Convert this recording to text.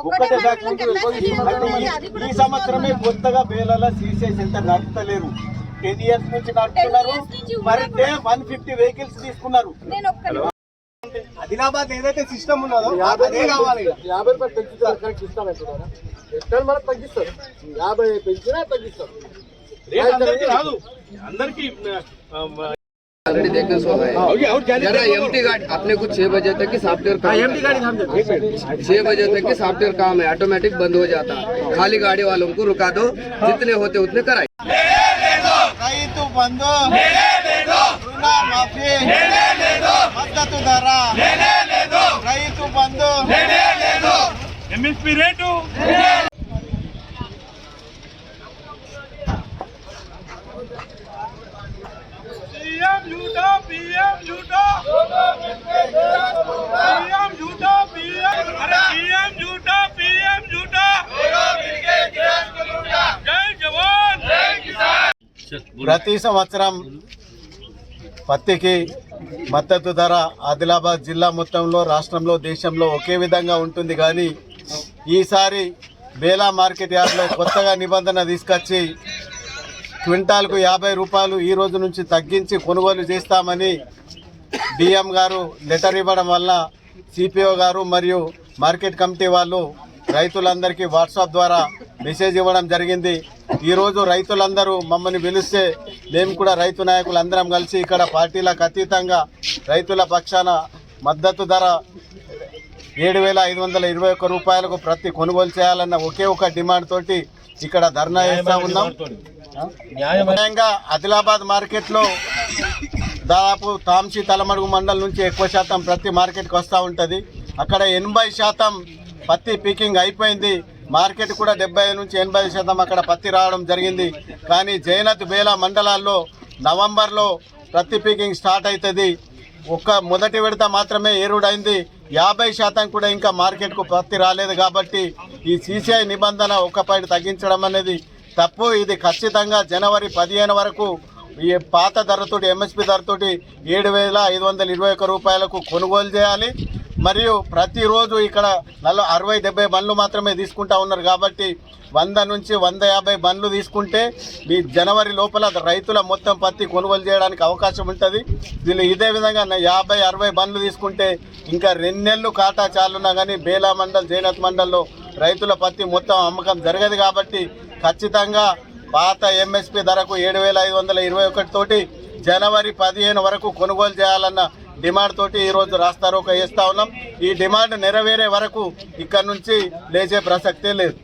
ఒక్కటే ఒక్కటే ఫ్యాక్టరీ ఉన్నది ఈ- సంవత్సరమే కొత్తగా బేలాల సీసీఎస్ ఎంత నడుపుతలేరు. టెన్ ఇయర్స్ నుంచి నడుపుతున్నారు. Per day one fifty vehicles తీసుకున్నారు. ఆదిలాబాద్ ఏదైతే సిస్టమ్ ఉన్నదో అదే కావాలి. యాభై రూపాయలు పెంచుతారు కరెక్ట్ ఇస్తానంటున్నారా ఎక్కడ మనకు తగ్గిస్తారు. యాభై పెంచినా తగ్గిస్తారు. అందరికీ రాదు. అందరికీ ऑलरेडी देखने सो है जरा एमटी गाड़ी अपने को छह बजे तक की सॉफ्टवेयर काम छह बजे तक की सॉफ्टवेयर काम है ऑटोमेटिक बंद हो जाता है खाली गाड़ी वालों को रुका दो जितने होते उतने कराए రైతు బంధు రుణ మాఫీ మద్దతు ధర రైతు బంధు ఎంఎస్పీ రేటు ప్రతి సంవత్సరం పత్తికి మద్దతు ధర ఆదిలాబాద్ జిల్లా మొత్తంలో రాష్ట్రంలో దేశంలో ఒకే విధంగా ఉంటుంది. కానీ ఈసారి బేలా మార్కెట్ యార్డ్లో కొత్తగా నిబంధన తీసుకొచ్చి క్వింటాల్కు యాభై రూపాయలు ఈ రోజు నుంచి తగ్గించి కొనుగోలు చేస్తామని డిఎం గారు లెటర్ ఇవ్వడం వల్ల సిపిఓ గారు మరియు మార్కెట్ కమిటీ వాళ్ళు రైతులందరికీ వాట్సాప్ ద్వారా మెసేజ్ ఇవ్వడం జరిగింది. ఈరోజు రైతులందరూ మమ్మల్ని పిలిస్తే మేము కూడా రైతు నాయకులు అందరం కలిసి ఇక్కడ పార్టీలకు అతీతంగా రైతుల పక్షాన మద్దతు ధర ఏడు వేల ఐదు వందల ఇరవై ఒక్క రూపాయలకు ప్రతి కొనుగోలు చేయాలన్న ఒకే ఒక డిమాండ్ తోటి ఇక్కడ ధర్నా చేస్తా ఉన్నాం. న్యాయంగా ఆదిలాబాద్ మార్కెట్లో దాదాపు తాంసీ తలమడుగు మండలం నుంచి ఎక్కువ శాతం ప్రతి మార్కెట్కి వస్తూ ఉంటుంది. అక్కడ ఎనభై శాతం పత్తి పీకింగ్ అయిపోయింది. మార్కెట్ కూడా డెబ్బై నుంచి ఎనభై శాతం అక్కడ పత్తి రావడం జరిగింది. కానీ జైనత్ బేలా మండలాల్లో నవంబర్లో ప్రతి పీకింగ్ స్టార్ట్ అవుతుంది. ఒక్క మొదటి విడత మాత్రమే ఏరుడైంది. యాభై శాతం కూడా ఇంకా మార్కెట్కు పత్తి రాలేదు కాబట్టి ఈ సీసీఐ నిబంధన ఒక్క పాయింట్ తగ్గించడం అనేది తప్పు. ఇది ఖచ్చితంగా జనవరి పదిహేను వరకు ఈ పాత ధరతోటి ఎంఎస్పి ధరతోటి ఏడు వేల ఐదు వందల ఇరవై ఒక్క రూపాయలకు కొనుగోలు చేయాలి. మరియు ప్రతిరోజు ఇక్కడ నల్ల అరవై డెబ్బై బండ్లు మాత్రమే తీసుకుంటా ఉన్నారు కాబట్టి వంద నుంచి వంద యాభై బండ్లు తీసుకుంటే మీ జనవరి లోపల రైతుల మొత్తం పత్తి కొనుగోలు చేయడానికి అవకాశం ఉంటుంది. వీళ్ళు ఇదే విధంగా యాభై అరవై బండ్లు తీసుకుంటే ఇంకా రెండు నెలలు కాటా చాలున్నా కానీ బేలా మండల్ జైనత్ మండల్లో రైతుల పత్తి మొత్తం అమ్మకం జరగదు కాబట్టి ఖచ్చితంగా పాత ఎంఎస్పి ధరకు ఏడు వేల ఐదు వందల ఇరవై ఒకటి తోటి జనవరి పదిహేను వరకు కొనుగోలు చేయాలన్న డిమాండ్ తోటి ఈరోజు రాస్తారోక వేస్తా ఉన్నాం. ఈ డిమాండ్ నెరవేరే వరకు ఇక్కడ నుంచి లేచే ప్రసక్తే లేదు.